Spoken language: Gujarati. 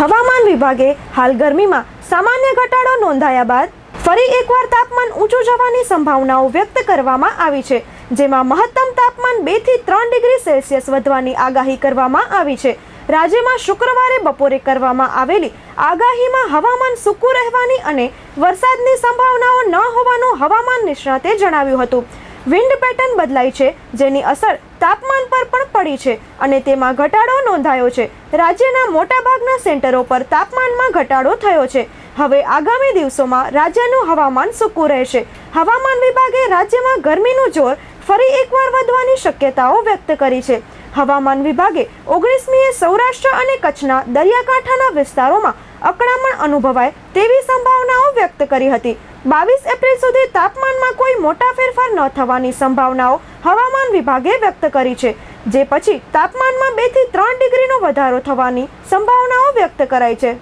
હવામાન વિભાગે હાલ ગરમીમાં સામાન્ય ઘટાડો નોંધાયા બાદ ફરી એકવાર તાપમાન ઊંચું જવાની સંભાવનાઓ વ્યક્ત કરવામાં આવી છે, જેમાં મહત્તમ તાપમાન બેથી ત્રણ ડિગ્રી સેલ્સિયસ વધવાની આગાહી કરવામાં આવી છે. રાજ્યમાં શુક્રવારે બપોરે કરવામાં આવેલી આગાહીમાં હવામાન સૂકું રહેવાની અને વરસાદની સંભાવનાઓ ન હોવાનું હવામાન નિષ્ણાતે જણાવ્યું હતું. વિન્ડ પેટર્ન બદલાઈ છે, જેની અસર તાપમાન પર પણ પડી છે અને તેમાં ઘટાડો નોંધાયો છે. રાજ્યના મોટાભાગના સેન્ટરો પર તાપમાનમાં ઘટાડો થયો છે. હવે આગામી દિવસોમાં રાજ્યનું હવામાન સૂકું રહેશે. હવામાન વિભાગે રાજ્યમાં ગરમીનું જોર ફરી એકવાર વધવાની શક્યતાઓ વ્યક્ત કરી છે. હવામાન વિભાગે ઓગણીસમીએ સૌરાષ્ટ્ર અને કચ્છના દરિયાકાંઠાના વિસ્તારોમાં અકળામણ અનુભવાય તેવી સંભાવનાઓ વ્યક્ત કરી હતી. બાવીસ એપ્રિલ સુધી તાપમાનમાં કોઈ મોટા ફેરફાર ન થવાની સંભાવનાઓ હવામાન વિભાગે વ્યક્ત કરી છે, જે પછી તાપમાનમાં બેથી ત્રણ ડિગ્રીનો વધારો થવાની સંભાવનાઓ વ્યક્ત કરાઈ છે.